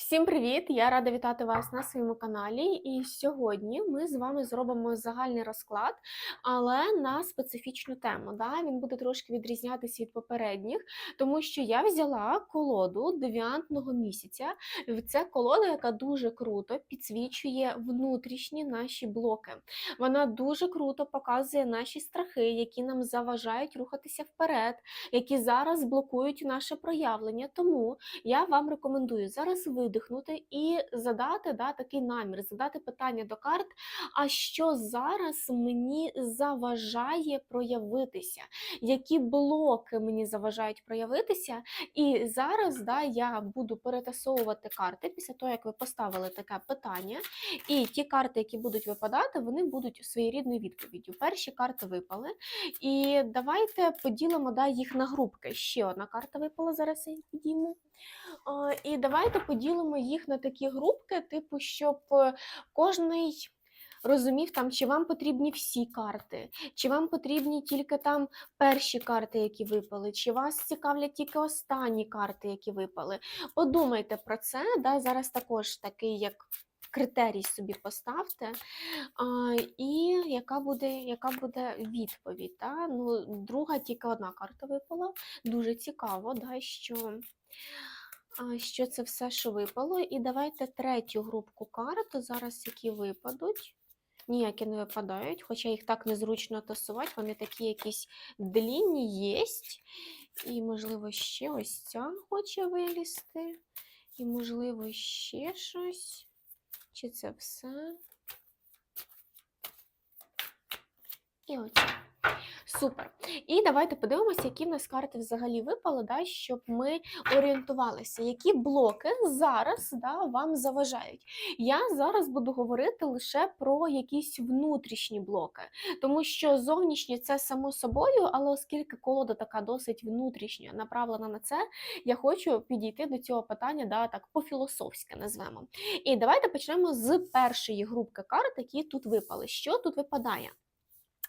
Всім привіт! Я рада вітати вас на своєму каналі. І сьогодні ми з вами зробимо загальний розклад, але на специфічну тему. Да? Він буде трошки відрізнятися від попередніх, тому що я взяла колоду девіантного місяця. Це колода, яка дуже круто підсвічує внутрішні наші блоки. Вона дуже круто показує наші страхи, які нам заважають рухатися вперед, які зараз блокують наше проявлення. Тому я вам рекомендую зараз видихнути і задати да, такий намір, задати питання до карт, а що зараз мені заважає проявитися, які блоки мені заважають проявитися. І зараз да, я буду перетасовувати карти після того, як ви поставили таке питання. І ті карти, які будуть випадати, вони будуть своєрідною відповіддю. Перші карти випали. І давайте поділимо да, їх на групки. Ще одна карта випала, зараз я її підійму. І давайте поділимо їх на такі групки, типу, щоб е, кожний розумів, там, чи вам потрібні всі карти, чи вам потрібні тільки там перші карти, які випали, чи вас цікавлять тільки останні карти, які випали. Подумайте про це. Да? Зараз також такий як. Критерій собі поставте, а, і яка буде яка буде відповідь? Да? Ну, Друга тільки одна карта випала. Дуже цікаво, да, що що це все, що випало. І давайте третю групку карт, зараз які випадуть. Ніякі не випадають, хоча їх так незручно тасувати, вони такі якісь длінні є. І, можливо, ще ось ця хоче вилізти. І, можливо, ще щось. Чи це все? І оце. Супер. І давайте подивимося, які в нас карти взагалі випали, да, щоб ми орієнтувалися, які блоки зараз да, вам заважають. Я зараз буду говорити лише про якісь внутрішні блоки, тому що зовнішні це само собою, але оскільки колода така досить внутрішня, направлена на це, я хочу підійти до цього питання да, так по-філософськи назвемо. І давайте почнемо з першої групки карт, які тут випали. Що тут випадає?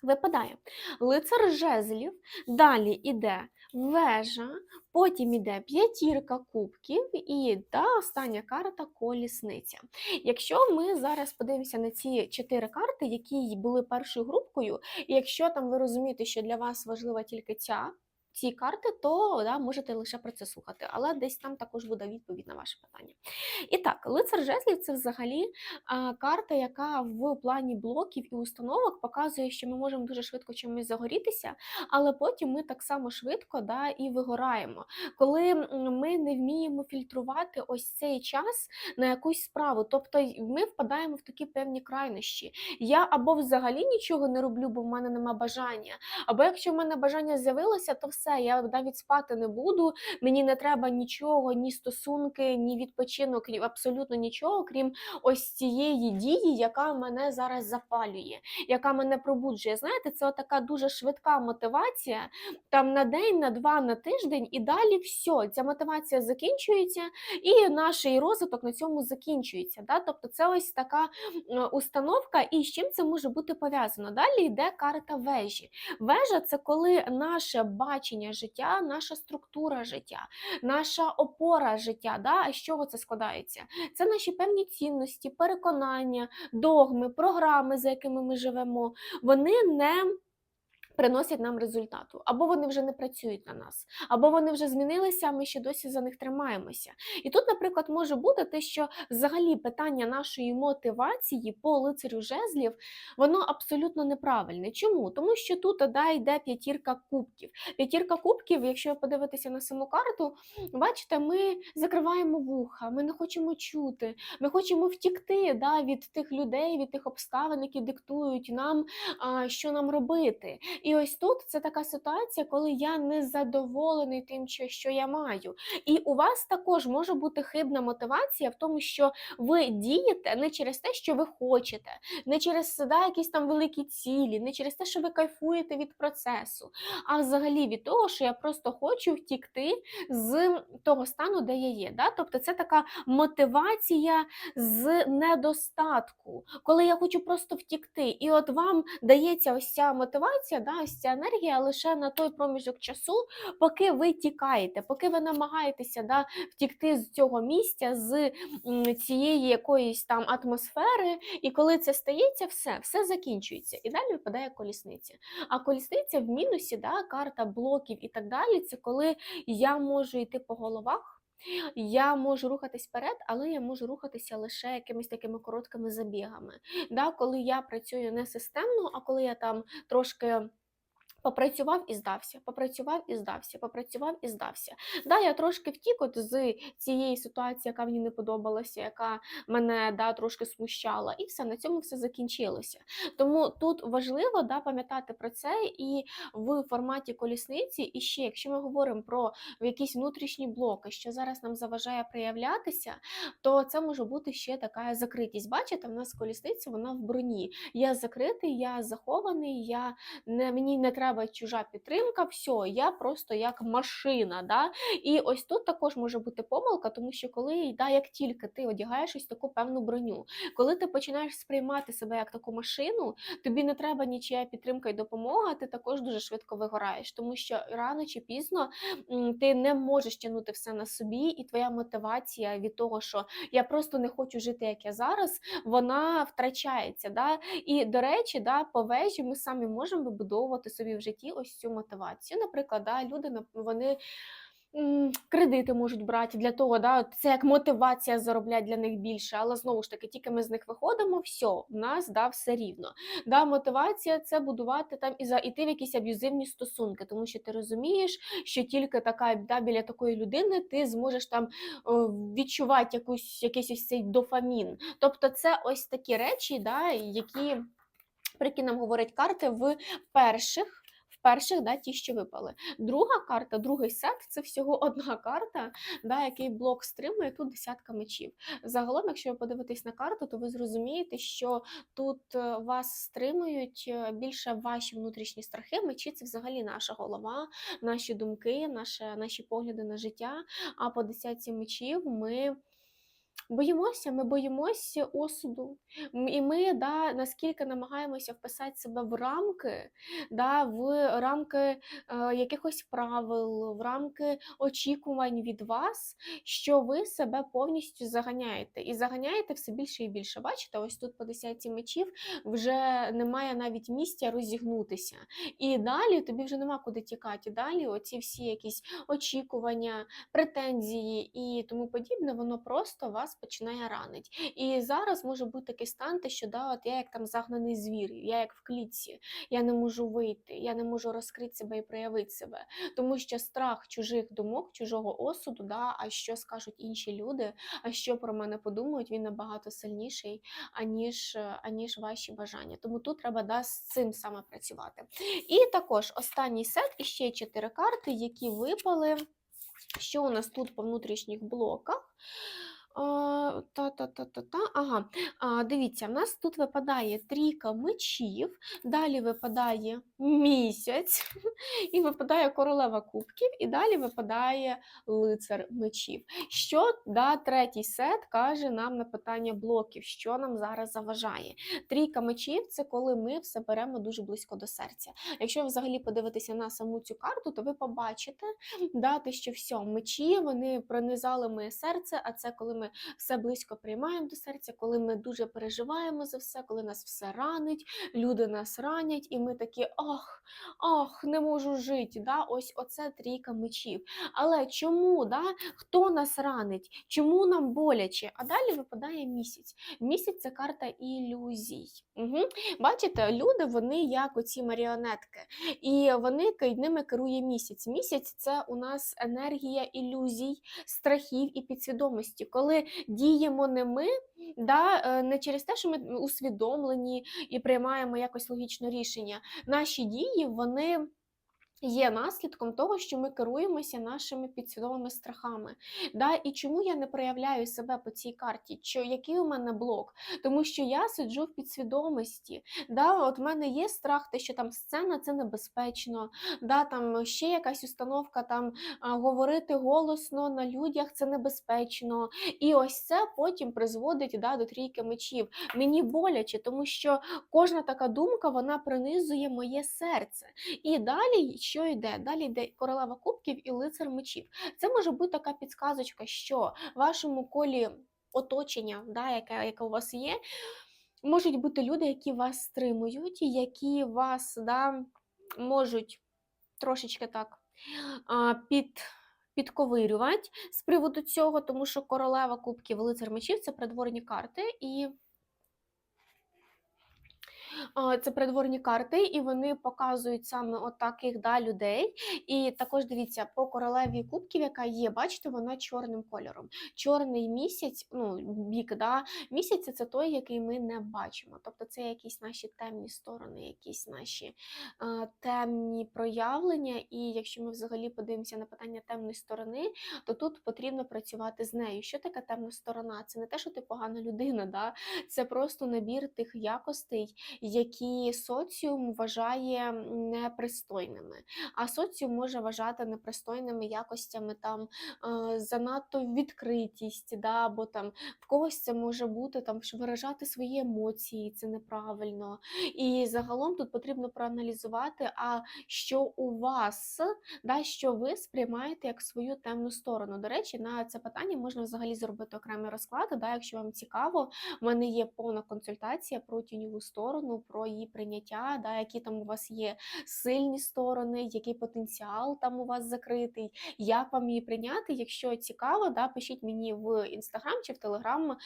Випадає лицар жезлів, далі йде вежа, потім йде п'ятірка кубків і та остання карта колісниця. Якщо ми зараз подивимося на ці чотири карти, які були першою групкою, і якщо там ви розумієте, що для вас важлива тільки ця ці карти, то да, можете лише про це слухати, але десь там також буде відповідь на ваше питання. І так, лицар жезлів це взагалі а, карта, яка в плані блоків і установок показує, що ми можемо дуже швидко чимось загорітися, але потім ми так само швидко да, і вигораємо. Коли ми не вміємо фільтрувати ось цей час на якусь справу, тобто ми впадаємо в такі певні крайнощі. Я або взагалі нічого не роблю, бо в мене нема бажання, або якщо в мене бажання з'явилося, то все все, я навіть спати не буду. Мені не треба нічого, ні стосунки, ні відпочинок, абсолютно нічого, крім ось цієї дії, яка мене зараз запалює, яка мене пробуджує. Знаєте, це така дуже швидка мотивація, там на день, на два, на тиждень, і далі все, ця мотивація закінчується, і наш розвиток на цьому закінчується. Да? Тобто це ось така установка, і з чим це може бути пов'язано. Далі йде карта вежі. Вежа це коли наше бачення бачення життя, наша структура життя, наша опора життя. Да? А з чого це складається? Це наші певні цінності, переконання, догми, програми, за якими ми живемо. Вони не приносять нам результату. Або вони вже не працюють на нас, або вони вже змінилися, а ми ще досі за них тримаємося. І тут, наприклад, може бути те, що взагалі питання нашої мотивації по лицарю жезлів, воно абсолютно неправильне. Чому? Тому що тут да, йде п'ятірка кубків. П'ятірка кубків, якщо ви подивитеся на саму карту, бачите, ми закриваємо вуха, ми не хочемо чути, ми хочемо втікти да, від тих людей, від тих обставин, які диктують нам, що нам робити. І ось тут це така ситуація, коли я не задоволений тим, що я маю. І у вас також може бути хибна мотивація в тому, що ви дієте не через те, що ви хочете, не через да, якісь там великі цілі, не через те, що ви кайфуєте від процесу, а взагалі від того, що я просто хочу втікти з того стану, де я є. Да? Тобто це така мотивація з недостатку, коли я хочу просто втікти. І от вам дається ось ця мотивація. да, да, ось ця енергія лише на той проміжок часу, поки ви тікаєте, поки ви намагаєтеся да, втікти з цього місця, з цієї якоїсь там атмосфери, і коли це стається, все, все закінчується. І далі випадає колісниця. А колісниця в мінусі, да, карта блоків і так далі, це коли я можу йти по головах. Я можу рухатись вперед, але я можу рухатися лише якимись такими короткими забігами. Да, коли я працюю не системно, а коли я там трошки. Попрацював і здався, попрацював і здався, попрацював і здався. Да, я трошки втік от з цієї ситуації, яка мені не подобалася, яка мене да, трошки смущала, і все на цьому все закінчилося. Тому тут важливо да, пам'ятати про це і в форматі колісниці. І ще, якщо ми говоримо про якісь внутрішні блоки, що зараз нам заважає проявлятися, то це може бути ще така закритість. Бачите, в нас колісниця вона в броні. Я закритий, я захований, я не мені не треба чужа підтримка, все, я просто як машина. Да? І ось тут також може бути помилка, тому що коли да, як тільки ти одягаєш ось таку певну броню, коли ти починаєш сприймати себе як таку машину, тобі не треба нічия підтримка і допомога, ти також дуже швидко вигораєш, тому що рано чи пізно ти не можеш тягнути все на собі, і твоя мотивація від того, що я просто не хочу жити, як я зараз, вона втрачається. Да? І до речі, да, по вежі ми самі можемо вибудовувати собі в житті ось цю мотивацію. Наприклад, да, люди вони. Кредити можуть брати для того, да, це як мотивація заробляти для них більше, але знову ж таки, тільки ми з них виходимо, все, в нас да, все рівно. Да, мотивація це будувати там і за іти в якісь аб'юзивні стосунки, тому що ти розумієш, що тільки така да, біля такої людини ти зможеш там відчувати якусь якийсь ось цей дофамін. Тобто, це ось такі речі, да, які про які нам говорять карти в перших. Перших, да, ті, що випали. Друга карта, другий сет це всього одна карта, да, який блок стримує тут десятка мечів. Загалом, якщо ви подивитесь на карту, то ви зрозумієте, що тут е, вас стримують е, більше ваші внутрішні страхи. Мечі це взагалі наша голова, наші думки, наше, наші погляди на життя. А по десятці мечів ми. Боїмося, ми боїмося осуду. І ми да, наскільки намагаємося вписати себе в рамки, да, в рамки е, якихось правил, в рамки очікувань від вас, що ви себе повністю заганяєте. І заганяєте все більше і більше. Бачите, ось тут по десятці мечів вже немає навіть місця розігнутися. І далі тобі вже нема куди тікати. Далі оці всі якісь очікування, претензії і тому подібне, воно просто вас починає ранити. І зараз може бути такий стан, що да, от я як там загнаний звір, я як в клітці, я не можу вийти, я не можу розкрити себе і проявити себе. Тому що страх чужих думок, чужого осуду, да, а що скажуть інші люди, а що про мене подумають, він набагато сильніший, аніж, аніж ваші бажання. Тому тут треба да, з цим саме працювати. І також останній сет, і ще чотири карти, які випали. Що у нас тут по внутрішніх блоках? Та-та-та-та-та. Ага, а, дивіться, в нас тут випадає трійка мечів, далі випадає місяць, і випадає королева кубків, і далі випадає лицар мечів. Що да, третій сет каже нам на питання блоків, що нам зараз заважає. Трійка мечів це коли ми все беремо дуже близько до серця. Якщо ви взагалі подивитеся на саму цю карту, то ви побачите, да, те, що все, мечі вони пронизали моє серце, а це коли ми все близько приймаємо до серця, коли ми дуже переживаємо за все, коли нас все ранить, люди нас ранять, і ми такі ах, ах, не можу жити. Да? Ось оце трійка мечів. Але чому? Да? Хто нас ранить? Чому нам боляче? А далі випадає місяць. Місяць це карта ілюзій. Угу. Бачите, люди вони як оці маріонетки, і вони ними керує місяць. Місяць це у нас енергія ілюзій, страхів і підсвідомості. Коли діємо не ми, да, е, не через те, що ми усвідомлені і приймаємо якось логічне рішення. Наші дії вони. Є наслідком того, що ми керуємося нашими підсвідомими страхами. Да? І чому я не проявляю себе по цій карті? Що, який у мене блок? Тому що я сиджу в підсвідомості. Да? От в мене є страх, те, що там сцена це небезпечно, да? там ще якась установка, там говорити голосно на людях це небезпечно. І ось це потім призводить да, до трійки мечів. Мені боляче, тому що кожна така думка вона принизує моє серце. І далі що йде? Далі йде королева кубків і лицар мечів. Це може бути така підсказочка, що в вашому колі оточення, да, яке, яке у вас є, можуть бути люди, які вас стримують, які вас да, можуть трошечки так під. Підковирювати з приводу цього, тому що королева кубків, лицар мечів це придворні карти, і Це придворні карти, і вони показують саме от таких да, людей. І також дивіться, по королеві кубків, яка є, бачите, вона чорним кольором. Чорний місяць, ну, бік да, місяця це той, який ми не бачимо. Тобто це якісь наші темні сторони, якісь наші е, темні проявлення. І якщо ми взагалі подивимося на питання темної сторони, то тут потрібно працювати з нею. Що таке темна сторона? Це не те, що ти погана людина, да? це просто набір тих якостей які соціум вважає непристойними. А соціум може вважати непристойними якостями там е, занадто відкритість, да, або там в когось це може бути там, що виражати свої емоції, це неправильно. І загалом тут потрібно проаналізувати, а що у вас, да, що ви сприймаєте як свою темну сторону. До речі, на це питання можна взагалі зробити окремий розклад, да, якщо вам цікаво, в мене є повна консультація про тіньову сторону про її прийняття, да, які там у вас є сильні сторони, який потенціал там у вас закритий, як вам її прийняти. Якщо цікаво, да, пишіть мені в інстаграм чи в телеграм,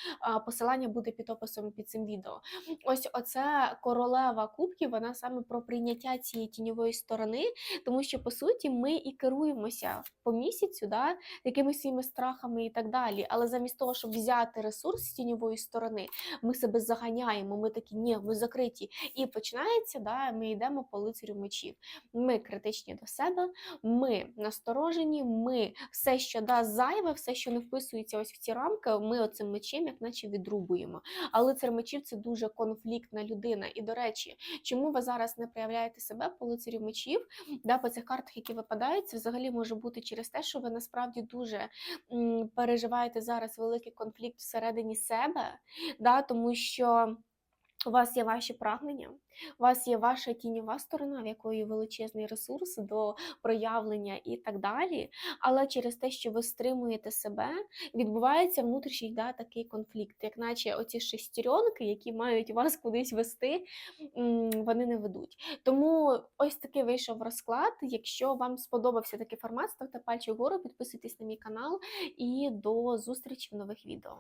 посилання буде під описом під цим відео. Ось оце королева кубків, вона саме про прийняття цієї тіньової сторони, тому що по суті ми і керуємося по місяцю, да, якимись своїми страхами і так далі. Але замість того, щоб взяти ресурс з тіньової сторони, ми себе заганяємо. Ми такі, ні, ми закриті. І починається, да, ми йдемо по лицарю мечів. Ми критичні до себе, ми насторожені, ми все, що да, зайве, все, що не вписується ось в ці рамки, ми оцим мечем, як наче відрубуємо. А лицар мечів це дуже конфліктна людина. І, до речі, чому ви зараз не проявляєте себе по лицарю мечів? Да, По цих картах, які випадають, це взагалі може бути через те, що ви насправді дуже м, переживаєте зараз великий конфлікт всередині себе, да, тому що. У вас є ваші прагнення, у вас є ваша тіньова сторона, в якої величезний ресурс до проявлення і так далі. Але через те, що ви стримуєте себе, відбувається внутрішній да, такий конфлікт, як наче оці шестеренки, які мають вас кудись вести, вони не ведуть. Тому ось такий вийшов розклад. Якщо вам сподобався такий формат, ставте пальчик вгору, підписуйтесь на мій канал і до зустрічі в нових відео.